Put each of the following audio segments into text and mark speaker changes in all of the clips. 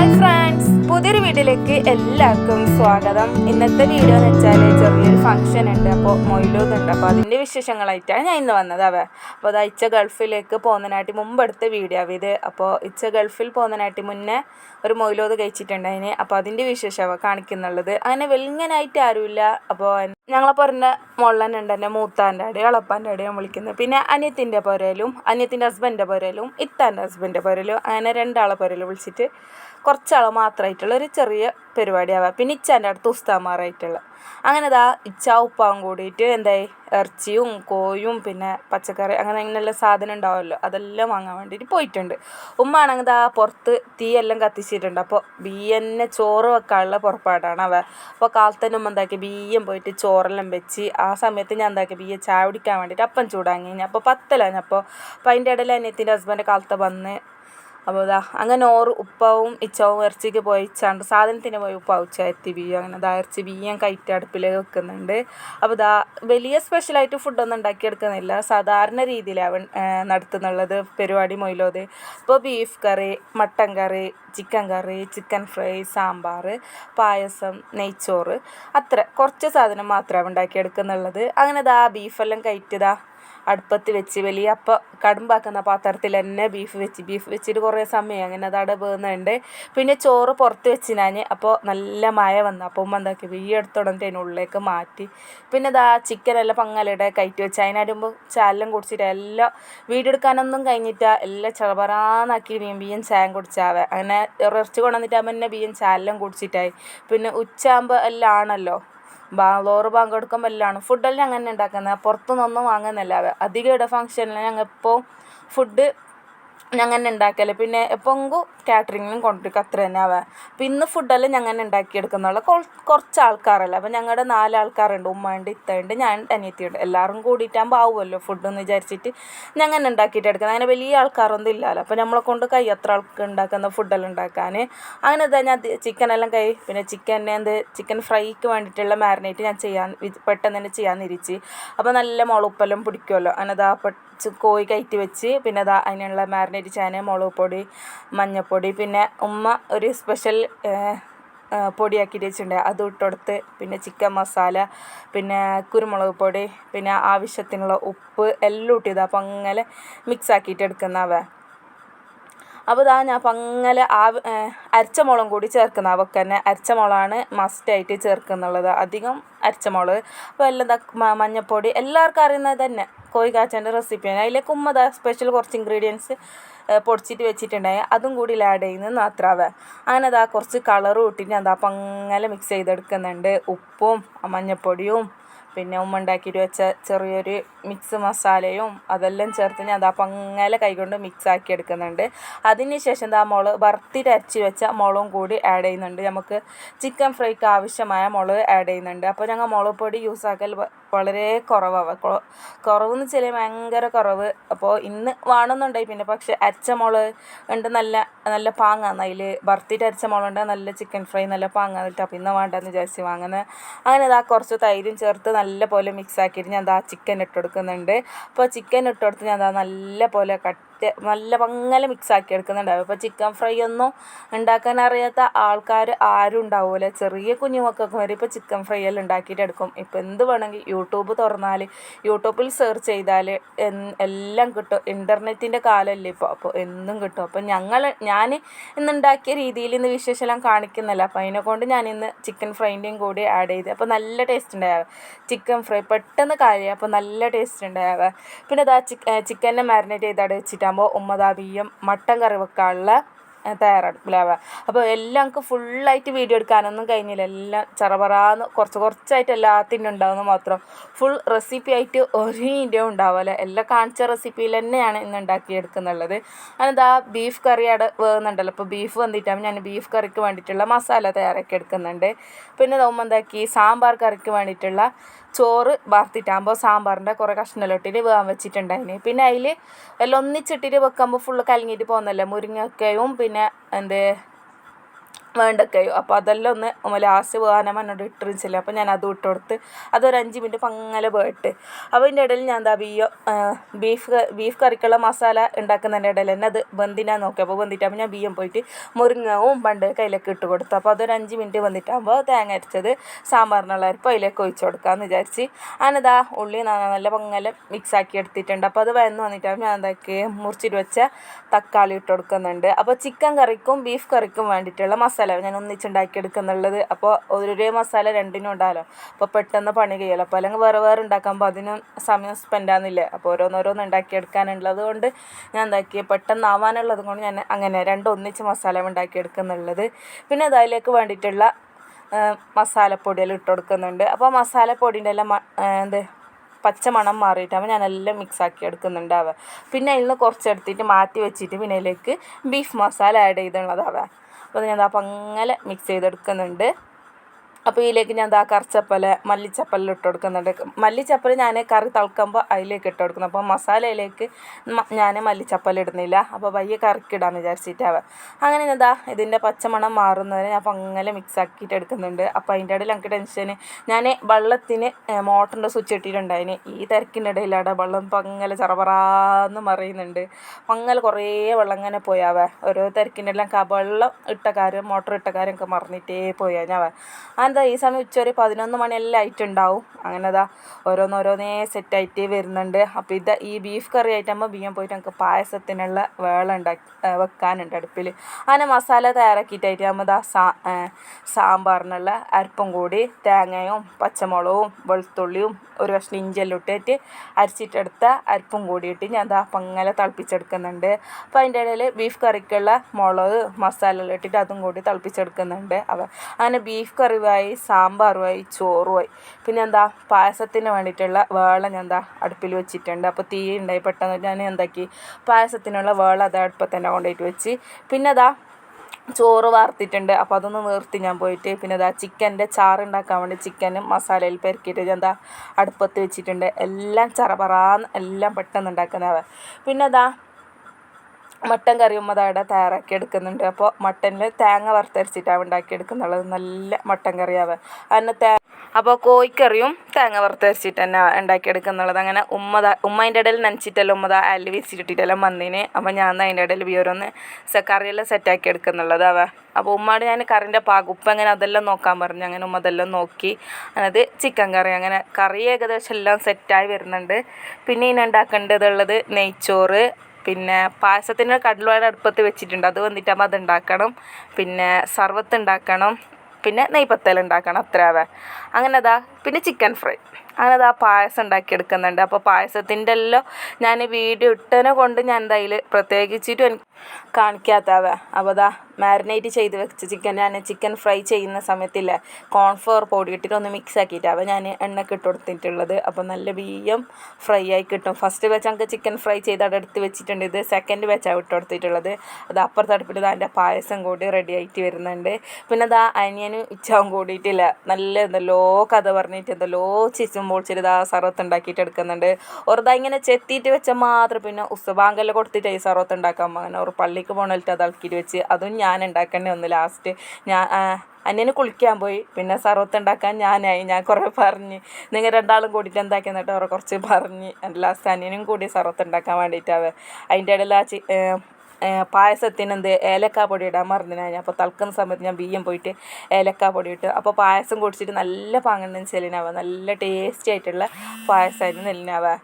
Speaker 1: Hi friends പുതിയൊരു വീട്ടിലേക്ക് എല്ലാവർക്കും സ്വാഗതം. ഇന്നത്തെ വീഡിയോ എന്ന് വെച്ചാൽ ചെറിയൊരു ഫംഗ്ഷൻ ഉണ്ട്. അപ്പോൾ മൊയിലൂതുണ്ട് അപ്പോൾ അതിന്റെ വിശേഷങ്ങളായിട്ടാണ് ഞാൻ ഇന്ന് വന്നത് അവ. അപ്പോൾ അത് ഇച്ച ഗൾഫിലേക്ക് പോകുന്നതിനായിട്ട് മുമ്പ് എടുത്ത വീഡിയോ അവ ഇത് അപ്പോൾ ഇച്ച ഗൾഫിൽ പോകുന്നതിനായിട്ട് മുന്നേ ഒരു മൊയിലോത് കഴിച്ചിട്ടുണ്ടായിന്. അപ്പോൾ അതിന്റെ വിശേഷമാണ് കാണിക്കുന്നുള്ളത്. അങ്ങനെ വെളിങ്ങനായിട്ട് ആരുമില്ല. അപ്പോൾ ഞങ്ങളെ പറഞ്ഞ മുള്ളൻ ഉണ്ട്. എന്റെ മൂത്താന്റെ അടി ഇളപ്പാന്റെ അടിയാണ് വിളിക്കുന്നത്. പിന്നെ അനിയത്തിന്റെ പുരയിലും അനിയത്തിന്റെ ഹസ്ബൻഡിന്റെ പുരയിലും ഇത്താന്റെ ഹസ്ബൻഡിന്റെ പുരയിലും അങ്ങനെ രണ്ടാളെ പുരയിൽ വിളിച്ചിട്ട് കുറച്ചാൾ മാത്രമായിട്ടുള്ള ഒരു ചെറിയ പരിപാടിയാവാം. പിന്നെ ഇച്ചാന്റെ അടുത്ത് ഉസ്താമാറായിട്ടുള്ള അങ്ങനെ ഇതാ ഇച്ച ഉപ്പാവും കൂടിയിട്ട് എന്തായി? ഇറച്ചിയും കോയും പിന്നെ പച്ചക്കറി അങ്ങനെ അങ്ങനെയുള്ള സാധനം ഉണ്ടാവുമല്ലോ. അതെല്ലാം വാങ്ങാൻ വേണ്ടിയിട്ട് പോയിട്ടുണ്ട്. ഉമ്മ ആണെങ്കിൽ ഇതാ പുറത്ത് തീയെല്ലാം കത്തിച്ചിട്ടുണ്ട്. അപ്പോൾ ബിയ്യന്നെ ചോറ് വെക്കാനുള്ള പുറപ്പാടാണ് അവ. അപ്പോൾ കാലത്തന്നെ ഉമ്മ എന്താക്കി? ബിയ്യം പോയിട്ട് ചോറെല്ലാം വെച്ച് ആ സമയത്ത് ഞാൻ എന്താക്കി? ബിയ്യ ചായ കുടിക്കാൻ വേണ്ടിയിട്ട് അപ്പം ചൂടാങ്ങി. അപ്പോൾ പത്തലാണ് അപ്പോൾ അപ്പോൾ അതിന്റെ ഇടയിൽ അനിയത്തിന്റെ ഹസ്ബൻഡ് കാലത്ത് വന്ന് അപ്പോൾ ഇതാ അങ്ങനെ ഓറ് ഉപ്പവും ഇച്ചവും ഇറച്ചിക്ക് പോയി ഇച്ചാണ്ട് സാധനത്തിന് പോയി ഉപ്പ ഉച്ച എത്തി ബിയ്യം അങ്ങനെ ഇതാ ഇറച്ചി ബിയ്യം കയറ്റി അടുപ്പിൽ വെക്കുന്നുണ്ട്. അപ്പോൾ ഇതാ വലിയ സ്പെഷ്യലായിട്ട് ഫുഡൊന്നും ഉണ്ടാക്കിയെടുക്കുന്നില്ല സാധാരണ രീതിയിലാണ് നടത്തുന്നുള്ളത് പരിപാടി മൊയിലോത്. ഇപ്പോൾ beef curry mutton curry chicken curry chicken fry sambar payasam നെയ്ച്ചോറ് അത്ര. കുറച്ച് സാധനം മാത്രമാണ് ഉണ്ടാക്കിയെടുക്കുന്നുള്ളത് അങ്ങനെ ദാ ബീഫെല്ലാം കയറ്റിയതാ അടുപ്പത്ത് വെച്ച് വലിയ അപ്പം കടുമ്പാക്കുന്ന പാത്രത്തിൽ തന്നെ ബീഫ് വെച്ച്. ബീഫ് വെച്ചിട്ട് കുറേ സമയം അങ്ങനെ അതവിടെ അവിടെ പിന്നെ ചോറ് പുറത്ത് വെച്ച് ഞാൻ അപ്പോൾ നല്ല മഴ വന്നു. അപ്പോൾ ഉമ്മ എന്താക്കി? വീ എടുത്തോടന്നിട്ട് അതിന് ഉള്ളിലേക്ക് മാറ്റി. പിന്നെ ഇതാ ചിക്കനെല്ലാം പങ്ങലയുടെ കയറ്റി വെച്ച്. അതിനടുമ്പോൾ ചാലം കുടിച്ചിട്ട് എല്ലാം വീടെടുക്കാനൊന്നും കഴിഞ്ഞിട്ടാ എല്ലാം ചെറുപറാന്നാക്കി വീം ബിയും ചായം കുടിച്ചാവേ. അങ്ങനെ ഇറച്ചി കൊണ്ടുവന്നിട്ടാകുമ്പോൾ തന്നെ ബിയും ചാലം കുടിച്ചിട്ടായി. പിന്നെ ഉച്ചയാകുമ്പോൾ എല്ലാം ആണല്ലോ. ബാലോറ് പങ്കെടുക്കുമ്പോൾ എല്ലാമാണ് ഫുഡെല്ലാം അങ്ങനെ ഉണ്ടാക്കുന്നത്. പുറത്തുനിന്നൊന്നും വാങ്ങുന്നില്ല. അധികം ഇവിടെ ഫംഗ്ഷനിൽ ഞങ്ങൾ ഇപ്പോൾ ഫുഡ് ഞങ്ങൾ തന്നെ ഉണ്ടാക്കൽ പിന്നെ എപ്പോഴെങ്കിലും കാറ്ററിങ്ങിനും കൊണ്ടിരിക്കും അത്ര തന്നെ ആവാം. അപ്പം ഇന്ന് ഫുഡെല്ലാം ഞങ്ങൾ തന്നെ ഉണ്ടാക്കിയെടുക്കുന്നുള്ള കുറച്ച് ആൾക്കാരല്ല അപ്പം ഞങ്ങളുടെ നാല് ആൾക്കാരുണ്ട് ഉമ്മയുണ്ട് ഇത്തയുണ്ട് ഞാൻ അനിയത്തിയുണ്ട്. എല്ലാവരും കൂടിയിട്ടാകുമ്പോൾ ആവുമല്ലോ ഫുഡ് എന്ന് വിചാരിച്ചിട്ട് ഞങ്ങൾ തന്നെ ഉണ്ടാക്കിയിട്ട് എടുക്കുന്നത് അങ്ങനെ വലിയ ആൾക്കാരൊന്നും ഇല്ലല്ലോ അപ്പം നമ്മളെ കൊണ്ട് കൈ അത്ര ആൾക്ക് ഉണ്ടാക്കുന്ന ഫുഡെല്ലാം ഉണ്ടാക്കാൻ അങ്ങനെ ഇതാ ഞാൻ ചിക്കനെല്ലാം കൈ പിന്നെ ചിക്കനെ എന്ത് ചിക്കൻ ഫ്രൈക്ക് വേണ്ടിയിട്ടുള്ള മാരിനേറ്റ് ഞാൻ ചെയ്യാൻ പെട്ടെന്ന് തന്നെ ചെയ്യാൻ ഇരിച്ച് അപ്പോൾ നല്ല മുളപ്പെല്ലാം പിടിക്കുമല്ലോ അങ്ങനെ ഇതാ കോഴി കയറ്റി വെച്ച് പിന്നെ അതാ അതിനുള്ള മാരിനേറ്റ് ചാന മുളക് പൊടി മഞ്ഞൾപ്പൊടി പിന്നെ ഉമ്മ ഒരു സ്പെഷ്യൽ പൊടിയാക്കിയിട്ട് വെച്ചിട്ടുണ്ട്. അത് ഇട്ടുകൊടുത്ത് പിന്നെ ചിക്കൻ മസാല പിന്നെ കുരുമുളക് പൊടി പിന്നെ ആവശ്യത്തിനുള്ള ഉപ്പ് എല്ലാം ഇട്ടിയത് അപ്പം അങ്ങനെ മിക്സ് ആക്കിയിട്ട് എടുക്കുന്നവ അപ്പോൾ ഇതാ ഞാൻ അപ്പം അങ്ങനെ ആ അരച്ച മുളകും കൂടി ചേർക്കുന്ന അവക്ക് തന്നെ അരച്ച മുളകാണ് മസ്റ്റായിട്ട് ചേർക്കുന്നുള്ളത്. അധികം അരച്ച മുളക് അപ്പോൾ എല്ലാം മഞ്ഞൾപ്പൊടി എല്ലാവർക്കും അറിയുന്നത് തന്നെ. കോഴി കാച്ചന്റെ റെസിപ്പിയാണ് അതിലേക്ക് ഉമ്മ സ്പെഷ്യൽ കുറച്ച് ഇൻഗ്രീഡിയൻസ് പൊടിച്ചിട്ട് വെച്ചിട്ടുണ്ടായി. അതും കൂടി ആഡ് ചെയ്യുന്നത് മാത്രാവ. അങ്ങനെ അതാ കുറച്ച് കളറും ഇട്ടിട്ട് അതാ അപ്പം അങ്ങനെ മിക്സ് ചെയ്തെടുക്കുന്നുണ്ട്. ഉപ്പും മഞ്ഞൾപ്പൊടിയും പിന്നെ ഉമ്മ ഉണ്ടാക്കിയിട്ട് വെച്ച ചെറിയൊരു മിക്സ് മസാലയും അതെല്ലാം ചേർത്ത് ഞാൻ അതാ പങ്ങല കൈകൊണ്ട് മിക്സ് ആക്കി എടുക്കുന്നുണ്ട്. അതിന് ശേഷം മുളക് വറുത്തിട്ട് അരച്ച് വെച്ച മുളകും കൂടി ആഡ് ചെയ്യുന്നുണ്ട്. നമുക്ക് ചിക്കൻ ഫ്രൈക്ക് ആവശ്യമായ മുളക് ആഡ് ചെയ്യുന്നുണ്ട്. അപ്പോൾ ഞങ്ങൾ മുളക് പൊടി യൂസ് ആക്കൽ വളരെ കുറവാണ് കുറവെന്ന് വെച്ചാൽ ഭയങ്കര കുറവ്. അപ്പോൾ ഇന്ന് വേണമെന്നുണ്ടായി പിന്നെ പക്ഷേ അരച്ച മുളക് ഉണ്ട് നല്ല നല്ല പാങ്ങാന്ന്. അതിൽ വറുത്തിട്ട് അരച്ച മുളകുണ്ട് നല്ല ചിക്കൻ ഫ്രൈ നല്ല പാങ്ങാന്നിട്ട് അപ്പോൾ ഇന്ന് വേണ്ടെന്ന് വിചാരിച്ച് വാങ്ങുന്നത് അങ്ങനെ ഇതാ കുറച്ച് തൈരും ചേർത്ത് നല്ല പോലെ മിക്സ് ആക്കിയിട്ട് ഞാൻ ദാ ചിക്കൻ ഇട്ട് കൊടുക്കുന്നുണ്ട് അപ്പോൾ ചിക്കൻ ഇട്ട് കൊടുത്ത് ഞാൻ ദാ നല്ല പോലെ കട്ട് നല്ല പങ്ങല മിക്സാക്കി എടുക്കുന്നുണ്ടാവും. അപ്പോൾ ചിക്കൻ ഫ്രൈ ഒന്നും ഉണ്ടാക്കാൻ അറിയാത്ത ആൾക്കാർ ആരും ഉണ്ടാവില്ല ചെറിയ കുഞ്ഞുമക്കൾക്ക് വരെ ഇപ്പോൾ ചിക്കൻ ഫ്രൈ എല്ലാം ഉണ്ടാക്കിയിട്ട് എടുക്കും. ഇപ്പോൾ എന്ത് വേണമെങ്കിൽ യൂട്യൂബ് തുറന്നാൽ യൂട്യൂബിൽ സെർച്ച് ചെയ്താൽ എല്ലാം കിട്ടും. ഇന്റർനെറ്റിന്റെ കാലമല്ലേ ഇപ്പോൾ അപ്പോൾ എന്നും കിട്ടും. അപ്പോൾ ഞങ്ങൾ ഞാൻ ഇന്നുണ്ടാക്കിയ രീതിയിൽ ഇന്ന് വിശേഷം കാണിക്കുന്നില്ല. അപ്പോൾ അതിനെ കൊണ്ട് ഞാൻ ഇന്ന് ചിക്കൻ ഫ്രൈന്റെയും കൂടി ആഡ് ചെയ്ത്. അപ്പോൾ നല്ല ടേസ്റ്റ് ഉണ്ടാവുക ചിക്കൻ ഫ്രൈ പെട്ടെന്ന് കാര്യം അപ്പോൾ നല്ല ടേസ്റ്റ് ഉണ്ടാവുക പിന്നെ ഇതാ ചിക്കനെ മാരിനേറ്റ് ചെയ്താട് വെച്ചിട്ടാകുമ്പോൾ ഉമ്മദാ ബിയ്യം മട്ടൻ കറി വെക്കാനുള്ള തയ്യാറെടുപ്പിലാവുക അപ്പോൾ എല്ലാം നമുക്ക് ഫുള്ളായിട്ട് വീഡിയോ എടുക്കാനൊന്നും കഴിഞ്ഞില്ല. എല്ലാം ചറപറാന്ന് കുറച്ച് കുറച്ചായിട്ട് എല്ലാത്തിനും ഉണ്ടാവുന്ന മാത്രം ഫുൾ റെസിപ്പി ആയിട്ട് ഒരു വീഡിയോ ഉണ്ടാവില്ല എല്ലാം കാണിച്ച റെസിപ്പിയിൽ തന്നെയാണ് ഇന്ന് ഉണ്ടാക്കിയെടുക്കുന്നുള്ളത്. അതെന്താ ബീഫ് കറി അവിടെ വേകുന്നുണ്ടല്ലോ അപ്പോൾ ബീഫ് വന്നിട്ടാകുമ്പോൾ ഞാൻ ബീഫ് കറിക്ക് വേണ്ടിയിട്ടുള്ള മസാല തയ്യാറാക്കി എടുക്കുന്നുണ്ട്. പിന്നെ നോമ്പ് എന്താക്കി സാമ്പാർ കറിക്ക് വേണ്ടിയിട്ടുള്ള ചോറ് വാർത്തിട്ടാകുമ്പോൾ സാമ്പാറിന്റെ കുറേ കഷ്ണലോട്ടിട്ട് വേകാൻ വെച്ചിട്ടുണ്ടായിന്. പിന്നെ അതിൽ എല്ലാം ഒന്നിച്ചിട്ടിട്ട് വെക്കുമ്പോൾ ഫുള്ള് കലങ്ങിയിട്ട് പോകുന്നല്ലേ മുരിങ്ങക്കയും പിന്നെ എന്ത് വേണ്ടൊക്കെയോ അപ്പോൾ അതെല്ലാം ഒന്ന് ലാസ്റ്റ് പോകാനാ എന്നോട് ഇട്ടിരിച്ചില്ല. അപ്പോൾ ഞാൻ അതും ഇട്ട് കൊടുത്ത് അതൊരു അഞ്ച് മിനിറ്റ് പങ്ങനെ പോയിട്ട് അപ്പോൾ ഇതിന്റെ ഇടയിൽ ഞാൻ എന്താ ബിയോ ബീഫ് ബീഫ് കറിക്കുള്ള മസാല ഉണ്ടാക്കുന്നതിന്റെ ഇടയിൽ തന്നെ അത് ബന്ധിനാ നോക്കി അപ്പോൾ ബന്ധിട്ടാകുമ്പോൾ ഞാൻ ബിയ്യം പോയിട്ട് മുരിങ്ങവും പണ്ട് കയ്യിലേക്ക് ഇട്ട് കൊടുത്തു. അപ്പോൾ അതൊരു അഞ്ച് മിനിറ്റ് വന്നിട്ടാകുമ്പോൾ തേങ്ങ അരച്ചത് സാമ്പാറിനുള്ള അരിപ്പ് അതിലേക്ക് ഒഴിച്ച് കൊടുക്കാമെന്ന് വിചാരിച്ച്. ഞാനിതാ ഉള്ളി നല്ല പങ്ങനെ മിക്സ് ആക്കി എടുത്തിട്ടുണ്ട്. അപ്പോൾ അത് വന്ന് വന്നിട്ടാകുമ്പോൾ ഞാൻ എന്താക്കി മുറിച്ചിട്ട് വെച്ച തക്കാളി ഇട്ട് കൊടുക്കുന്നുണ്ട്. അപ്പോൾ ചിക്കൻ കറിക്കും ബീഫ് കറിക്കും വേണ്ടിയിട്ടുള്ള മസാല ഞാൻ ഒന്നിച്ചുണ്ടാക്കി എടുക്കുന്നുള്ളത് അപ്പോൾ ഒരേ മസാല രണ്ടിനും ഉണ്ടാകല്ലോ അപ്പോൾ പെട്ടെന്ന് പണി കഴിയല്ലോ. അപ്പോൾ അല്ലെങ്കിൽ വേറെ വേറെ ഉണ്ടാക്കുമ്പോൾ അതിനും സമയം സ്പെൻഡ് ആകുന്നില്ലേ അപ്പോൾ ഓരോന്നോരോന്ന് ഉണ്ടാക്കിയെടുക്കാനുള്ളത് കൊണ്ട് ഞാൻ എന്താക്കി? പെട്ടെന്ന് ആവാനുള്ളത് കൊണ്ട് ഞാൻ അങ്ങനെ രണ്ടും ഒന്നിച്ച് മസാല ഉണ്ടാക്കിയെടുക്കുന്നുള്ളത്. പിന്നെ അതിലേക്ക് വേണ്ടിയിട്ടുള്ള മസാലപ്പൊടിയെല്ലാം ഇട്ട് കൊടുക്കുന്നുണ്ട്. അപ്പോൾ മസാലപ്പൊടീന്റെ എല്ലാം എന്ത്? മണം മാറിയിട്ടാകുമ്പോൾ ഞാനെല്ലാം മിക്സ് ആക്കി എടുക്കുന്നുണ്ടാവുക പിന്നെ അതിൽ നിന്ന് കുറച്ചെടുത്തിട്ട് മാറ്റി വെച്ചിട്ട് പിന്നെ അതിലേക്ക് ബീഫ് മസാല ആഡ് ചെയ്തുള്ളതാവുക അപ്പോൾ ഞാൻ അപ്പം അങ്ങനെ മിക്സ് ചെയ്തെടുക്കുന്നുണ്ട്. അപ്പോൾ ഇതിലേക്ക് ഞാൻ ദാ കറിച്ചപ്പല മല്ലിച്ചപ്പലിൽ ഇട്ട് കൊടുക്കുന്നുണ്ട്. മല്ലിച്ചപ്പൽ ഞാൻ കറി തിളക്കുമ്പോൾ അതിലേക്ക് ഇട്ട് കൊടുക്കുന്നു. അപ്പോൾ മസാലയിലേക്ക് ഞാൻ മല്ലിച്ചപ്പല ഇടുന്നില്ല. അപ്പോൾ വയ്യ കറിക്ക് ഇടാമെന്ന് വിചാരിച്ചിട്ടാവുക അങ്ങനെ എന്താ ഇതിന്റെ പച്ചമണം മാറുന്നതിന് ഞാൻ അങ്ങനെ മിക്സ് ആക്കിയിട്ട് എടുക്കുന്നുണ്ട്. അപ്പോൾ അതിന്റെ ഇടയിൽ എനിക്ക് ടെൻഷൻ ഞാൻ വെള്ളത്തിന് മോട്ടറിന്റെ സ്വിച്ച് ഇട്ടിട്ടുണ്ടായിന്. ഈ തിരക്കിന്റെ ഇടയിലാണ് വെള്ളം പങ്ങല ചറപറാന്ന് മറിയുന്നുണ്ട് പങ്ങൽ കുറേ വെള്ളം അങ്ങനെ പോയാവേ ഓരോ തിരക്കിന്റെ ഇടയിലും വെള്ളം ഇട്ട കാര്യം മോട്ടർ ഇട്ട കാര്യം ഒക്കെ മറന്നിട്ടേ പോയാ ഞാൻ അതെന്താ ഈ സമയം ഉച്ച ഒരു പതിനൊന്ന് മണിയെല്ലാം ആയിട്ടുണ്ടാവും. അങ്ങനെ അതാ ഓരോന്നോരോന്നേ സെറ്റായിട്ട് വരുന്നുണ്ട്. അപ്പോൾ ഇത് ഈ ബീഫ് കറി ആയിട്ടാകുമ്പോൾ ബിയ്യം പോയിട്ട് നമുക്ക് പായസത്തിനുള്ള വേള ഉണ്ടാക്കി വെക്കാനുണ്ട് അടുപ്പിൽ അങ്ങനെ മസാല തയ്യാറാക്കിയിട്ടായിട്ട് ആകുമ്പോൾ ദാ സാ സാമ്പാറിനുള്ള അരപ്പും കൂടി തേങ്ങയും പച്ചമുളകും വെളുത്തുള്ളിയും ഒരു കഷ്ണം ഇഞ്ചെല്ലാം ഇട്ടിട്ട് അരച്ചിട്ടെടുത്ത അരപ്പും ഇട്ട് ഞാൻ ദാ പങ്ങല തിളപ്പിച്ചെടുക്കുന്നുണ്ട്. അപ്പോൾ അതിന്റെ ഇടയിൽ ബീഫ് കറിക്കുള്ള മുളക് മസാല ഇട്ടിട്ട് അതും കൂടി തിളപ്പിച്ചെടുക്കുന്നുണ്ട്. അവ അങ്ങനെ ബീഫ് കറിവായി സാമ്പാറുമായി ചോറുമായി. പിന്നെ എന്താ പായസത്തിന് വേണ്ടിയിട്ടുള്ള വേള ഞാൻ എന്താ അടുപ്പിൽ വെച്ചിട്ടുണ്ട്. അപ്പോൾ തീ ഉണ്ടായി പെട്ടെന്ന് ഞാൻ എന്താക്കി? പായസത്തിനുള്ള വേള അത് അടുപ്പത്ത് തന്നെ കൊണ്ടുപോയിട്ട് വെച്ച്. പിന്നെ അതാ ചോറ് വാർത്തിട്ടുണ്ട് അപ്പോൾ അതൊന്ന് നിർത്തി ഞാൻ പോയിട്ട് പിന്നെ അതാ ചിക്കന്റെ ചാറുണ്ടാക്കാൻ വേണ്ടി ചിക്കനും മസാലയിൽ പെരക്കിയിട്ട് ഞാൻ എന്താ അടുപ്പത്ത് വെച്ചിട്ടുണ്ട്. എല്ലാം ചറപറാന്ന് എല്ലാം പെട്ടെന്ന് ഉണ്ടാക്കുന്നവ. പിന്നെ അതാ മട്ടൻ കറി ഉമ്മ അവിടെ തയ്യാറാക്കി എടുക്കുന്നുണ്ട്. അപ്പോൾ മട്ടനിൽ തേങ്ങ വറുത്തരച്ചിട്ടാണ് ഉണ്ടാക്കിയെടുക്കുന്നുള്ളത് നല്ല മട്ടൻ കറിയാവുക അതിന് തേ അപ്പോൾ കോഴിക്കറിയും തേങ്ങ വറുത്തരച്ചിട്ട് തന്നെ ഉണ്ടാക്കിയെടുക്കുന്നുള്ളത് അങ്ങനെ ഉമ്മ ഉമ്മ ഇടയിൽ നനച്ചിട്ടല്ല ഉമ്മ അല്ലി വെച്ചിട്ടിട്ടെല്ലാം വന്നതിന് അപ്പോൾ ഞാൻ അതിന്റെ ഇടയിൽ വിവരമൊന്ന് കറിയെല്ലാം സെറ്റാക്കി എടുക്കുന്നുള്ളത് അവ. അപ്പോൾ ഉമ്മയോട് ഞാൻ കറിന്റെ പാകം ഉപ്പ് അങ്ങനെ അതെല്ലാം നോക്കാൻ പറഞ്ഞു. അങ്ങനെ ഉമ്മ അതെല്ലാം നോക്കി. അതായത് ചിക്കൻ കറി. അങ്ങനെ കറി ഏകദേശം എല്ലാം സെറ്റായി വരുന്നുണ്ട്. പിന്നെ ഇനി ഉണ്ടാക്കേണ്ടതുള്ളത് നെയ്ച്ചോറ് പിന്നെ പായസത്തിന് കടലുവാഴ അടുപ്പത്ത് വെച്ചിട്ടുണ്ട്. അത് വന്നിട്ടാകുമ്പോൾ അത് ഉണ്ടാക്കണം പിന്നെ സർവത്ത് ഉണ്ടാക്കണം പിന്നെ നെയ്പത്തൽ ഉണ്ടാക്കണം അത്രയാവേ. അങ്ങനെ അതാ പിന്നെ ചിക്കൻ ഫ്രൈ അങ്ങനെ അത് ആ പായസം ഉണ്ടാക്കിയെടുക്കുന്നുണ്ട്. അപ്പോൾ പായസത്തിന്റെ എല്ലാം ഞാൻ വീഡിയോ ഇട്ടനെ കൊണ്ട് ഞാൻ എന്തായാലും പ്രത്യേകിച്ചിട്ടും എനിക്ക് കാണിക്കാത്തവ. അപ്പോൾ അതാ മാരിനേറ്റ് ചെയ്ത് വെച്ച ചിക്കൻ ഞാൻ ചിക്കൻ ഫ്രൈ ചെയ്യുന്ന സമയത്തില്ല കോൺഫ്ലവർ പൊടി ഇട്ടിട്ട് ഒന്ന് മിക്സ് ആക്കിയിട്ടാണ് ഞാൻ എണ്ണക്ക് ഇട്ട് കൊടുത്തിട്ടുള്ളത്. അപ്പോൾ നല്ല ബീയം ഫ്രൈ ആയി കിട്ടും. ഫസ്റ്റ് വെച്ച് നമുക്ക് ചിക്കൻ ഫ്രൈ ചെയ്ത് അവിടെ എടുത്ത് വെച്ചിട്ടുണ്ട് ഇത്. സെക്കൻഡ് വെച്ചാണ് ഇട്ട് കൊടുത്തിട്ടുള്ളത്. അത് അപ്പുറത്തടുപ്പിൽ അതിന്റെ പായസം കൂടി റെഡി ആയിട്ട് വരുന്നുണ്ട്. പിന്നെ അത് ആ അനിയനും ഇച്ചാവും കൂടിയിട്ടില്ല. നല്ല എന്തല്ലോ കഥ പറഞ്ഞിട്ട് എന്തല്ലോ ചിച്ചും പൊളിച്ചിട്ട് ഇതാ സർവത്ത് ഉണ്ടാക്കിയിട്ട് എടുക്കുന്നുണ്ട്. വെറുതെ ഇങ്ങനെ ചെത്തിയിട്ട് വെച്ചാൽ മാത്രം പിന്നെ ഉസ്ബാങ്കെല്ലാം കൊടുത്തിട്ട് ഈ സർവത്ത് ഉണ്ടാക്കാൻ അങ്ങനെ ഒരു പള്ളിക്ക് പോകണിട്ട് അത് അളക്കിയിട്ട് വെച്ച് അതും ഞാൻ ഉണ്ടാക്കേണ്ടി വന്നു ലാസ്റ്റ് ഞാൻ അന്യന് കുളിക്കാൻ പോയി. പിന്നെ സർവത്ത് ഉണ്ടാക്കാൻ ഞാനായി. ഞാൻ കുറേ പറഞ്ഞ് നിങ്ങൾ രണ്ടാളും കൂടിയിട്ട് എന്താക്കി എന്നിട്ട് അവരെ കുറച്ച് പറഞ്ഞ്. ലാസ്റ്റ് അന്യനും കൂടി സർവത്ത് ഉണ്ടാക്കാൻ വേണ്ടിയിട്ടാണ്. അതിന്റെ ഇടയിൽ ആ ചി പായസത്തിന് എന്ത് ഏലക്ക പൊടി ഇടാൻ ഞാൻ. അപ്പോൾ തൽക്കുന്ന സമയത്ത് ഞാൻ ബിയ്യം പോയിട്ട് ഏലക്ക പൊടി ഇട്ട്. അപ്പോൾ പായസം കുടിച്ചിട്ട് നല്ല പാങ്ങണ്ണൻ ചെല്ലിനാവുക നല്ല ടേസ്റ്റി ആയിട്ടുള്ള പായസമായിരുന്നു നെല്ലിനാവുക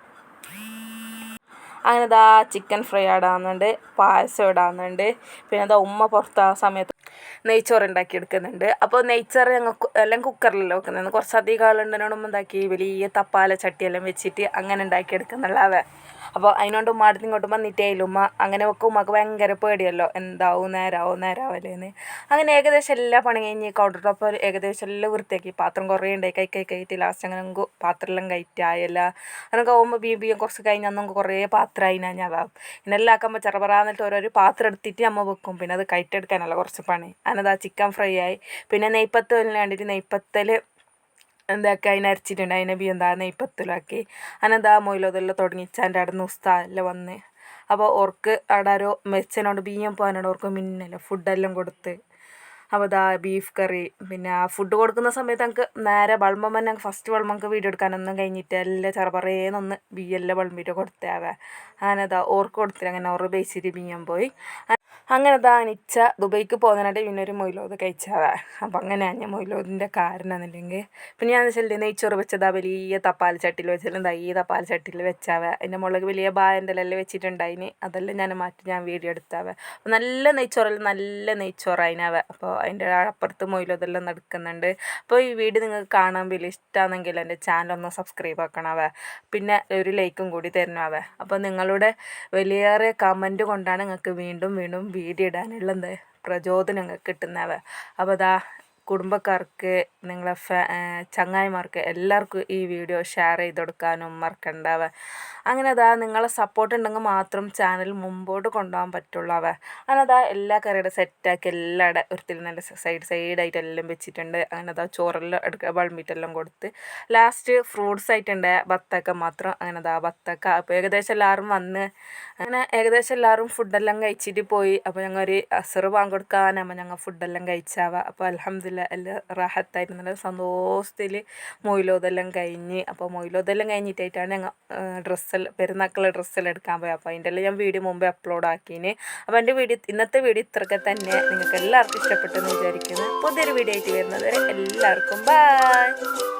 Speaker 1: അങ്ങനെ ഇതാ ചിക്കൻ ഫ്രൈ ഇടാവുന്നുണ്ട് പായസം ഇടാവുന്നുണ്ട് പിന്നെ അതാ ഉമ്മ പുറത്ത് ആ സമയത്ത് നെയ്ച്ചോറ് ഉണ്ടാക്കി എടുക്കുന്നുണ്ട് അപ്പോൾ നെയ്ച്ചോറ് ഞങ്ങൾ എല്ലാം കുക്കറിലല്ലോ വെക്കുന്നത്. കുറച്ചധികം ആളുണ്ടെന്നോടുമ്പോൾ എന്താക്കി വലിയ തപ്പാല ചട്ടിയെല്ലാം വെച്ചിട്ട് അങ്ങനെ ഉണ്ടാക്കി എടുക്കുന്നുള്ളവ അപ്പോൾ അതിനോണ്ട് ഉമ്മ അടുത്ത് ഇങ്ങോട്ട് വന്നിട്ടേയില്ല ഉമ്മ അങ്ങനെ ഒക്കെ ഉമ്മക്ക് ഭയങ്കര പേടിയല്ലോ. എന്താവും നേരാവും നേരാവല്ലേന്ന്. അങ്ങനെ ഏകദേശം എല്ലാ പണി കഴിഞ്ഞ് കൗണ്ടർ ടോപ്പ് ഏകദേശം എല്ലാം വൃത്തിയാക്കി. പാത്രം കുറേ ഉണ്ടായി കൈ കൈ കയറ്റി ലാസ്റ്റ് അങ്ങനെ പാത്രമെല്ലാം കയറ്റായല്ല അങ്ങനെ ആവുമ്പോൾ ബി ബി കുറച്ച് കഴിഞ്ഞാൽ നമുക്ക് കുറേ പാത്രമായി ഞാൻ ഞാൻ എല്ലാം ആക്കുമ്പോൾ ചെറുപറാന്നിട്ട് ഓരോരോ പാത്രം എടുത്തിട്ട് അമ്മ വെക്കും. പിന്നെ അത് കയറ്റെടുക്കാനല്ല കുറച്ച് പണി. അതിനത് ചിക്കൻ ഫ്രൈ ആയി. പിന്നെ നെയ്പ്പത്തലിന് വേണ്ടിയിട്ട് നെയ്പ്പത്തൽ എന്താക്കി? അതിനെ അരച്ചിട്ടുണ്ട്. അതിനെ ബി എന്താ നെയ്പ്പത്തിലാക്കി അനെന്താ മൊയിലോതെല്ലാം തുടങ്ങിച്ചാന്റെ അവിടെ നിന്ന് ഉസ്താല്ല വന്ന്. അപ്പോൾ ഓർക്ക് അവിടെ ആരോ മെച്ചനോട് ബിയ്യം പോകാനോട് ഓർക്ക് മിന്നല്ലേ ഫുഡെല്ലാം കൊടുത്ത്. അപ്പോൾ ഇതാ ബീഫ് കറി പിന്നെ ആ ഫുഡ് കൊടുക്കുന്ന സമയത്ത് ഞങ്ങൾക്ക് നേരെ വളമ്പം തന്നെ ഫസ്റ്റ് വളമ്പം ഞങ്ങൾക്ക് വീഡിയോ എടുക്കാനൊന്നും കഴിഞ്ഞിട്ട് എല്ലാം ചെറുപറേന്നൊന്ന് ബിയ്യെല്ലാം വളമ്പിട്ട് കൊടുത്തേവേ അങ്ങനെ ഇതാ ഓർക്ക് കൊടുത്തില്ല. അങ്ങനെ ഓറ് ബേസിരി ബിയ്യാൻ പോയി. അങ്ങനെ ദാ നിച്ച ദുബൈക്ക് പോകുന്നതിനായിട്ട് പിന്നെ ഒരു മൊയിലോത് കഴിച്ചതാ. അപ്പം അങ്ങനെയാണ് ഞാൻ മൊയിലോതിന്റെ കാരണം എന്നുണ്ടെങ്കിൽ. പിന്നെ ഞാൻ വെച്ചാൽ നെയ്ച്ചോറ് വെച്ചതാ വലിയ തപ്പാൽ ചട്ടിയിൽ വെച്ചാലും ദാ ഈ തപ്പാൽ ചട്ടിയിൽ വെച്ചാവേ. അതിന്റെ മുളക് വലിയ ബായന്റെ എല്ലാം വെച്ചിട്ടുണ്ടായിന്. അതെല്ലാം ഞാൻ മാറ്റി ഞാൻ വീഡിയോ എടുത്താവേ. അപ്പോൾ നല്ല നെയ്ച്ചോറെല്ലാം നല്ല നെയ്ച്ചോറായിനാവേ. അപ്പോൾ അതിന്റെ അപ്പുറത്ത് മൊയിലോതെല്ലാം നടക്കുന്നുണ്ട്. അപ്പോൾ ഈ വീഡിയോ നിങ്ങൾക്ക് കാണാൻ വലിയ ഇഷ്ടമാണെങ്കിൽ എന്റെ ചാനൽ ഒന്ന് സബ്സ്ക്രൈബ് ആക്കണവേ. പിന്നെ ഒരു ലൈക്കും കൂടി തരണവേ. അപ്പോൾ നിങ്ങളുടെ വലിയേറെ കമന്റ് കൊണ്ടാണ് നിങ്ങൾക്ക് വീണ്ടും വീണ്ടും വീഡിയോ ഇടാനുള്ള പ്രചോദനം കിട്ടുന്നവ. അപ്പോൾ അതാ കുടുംബക്കാർക്ക് നിങ്ങളെ ഫാ ചങ്ങായിമാർക്ക് എല്ലാവർക്കും ഈ വീഡിയോ ഷെയർ ചെയ്ത് കൊടുക്കാനും മറക്കണ്ടാവ. അങ്ങനെ അതാ നിങ്ങളെ സപ്പോർട്ട് ഉണ്ടെങ്കിൽ മാത്രം ചാനൽ മുമ്പോട്ട് കൊണ്ടുപോകാൻ പറ്റുള്ളൂ അവ അങ്ങനെ അതാ എല്ലാ കറിയുടെ സെറ്റാക്കി എല്ലാടെ ഒരുത്തിൽ നല്ല സൈഡ് സൈഡായിട്ട് എല്ലാം വെച്ചിട്ടുണ്ട്. അങ്ങനെ അതാ ചോറെല്ലാം എടുക്കുക ബൾമിട്ടെല്ലാം കൊടുത്ത്. ലാസ്റ്റ് ഫ്രൂട്ട്സ് ആയിട്ടുണ്ട് ബത്തക്ക മാത്രം. അങ്ങനെ അതാ ബത്തക്ക അപ്പോൾ ഏകദേശം എല്ലാവരും വന്ന് അങ്ങനെ ഏകദേശം എല്ലാവരും ഫുഡെല്ലാം കഴിച്ചിട്ട് പോയി. അപ്പോൾ ഞങ്ങൾ ഒരു അസറ് കൊടുക്കാനാകുമ്പോൾ ഞങ്ങൾ ഫുഡെല്ലാം കഴിച്ചാവുക അപ്പോൾ അലഹമില്ല എല്ലാം റാഹത്തായിരുന്നു നല്ല സന്തോഷത്തിൽ മൊയിലോതെല്ലാം കഴിഞ്ഞ് അപ്പോൾ മൊയിലോതെല്ലാം കഴിഞ്ഞിട്ടായിട്ടാണ് ഞങ്ങൾ ഡ്രസ്സെല്ലാം പെരുന്നാക്കുള്ള ഡ്രസ്സെല്ലാം എടുക്കാൻ പോയത് അപ്പോൾ അതിന്റെ എല്ലാം ഞാൻ വീഡിയോ മുമ്പേ അപ്ലോഡ് ആക്കീന്. അപ്പോൾ എന്റെ വീഡിയോ ഇന്നത്തെ വീഡിയോ ഇത്രയൊക്കെ തന്നെ നിങ്ങൾക്ക് എല്ലാവർക്കും ഇഷ്ടപ്പെട്ടെന്ന് വിചാരിക്കുന്നു. പുതിയൊരു വീഡിയോ ആയിട്ട് വരുന്നത് വരെ എല്ലാവർക്കും ബൈ.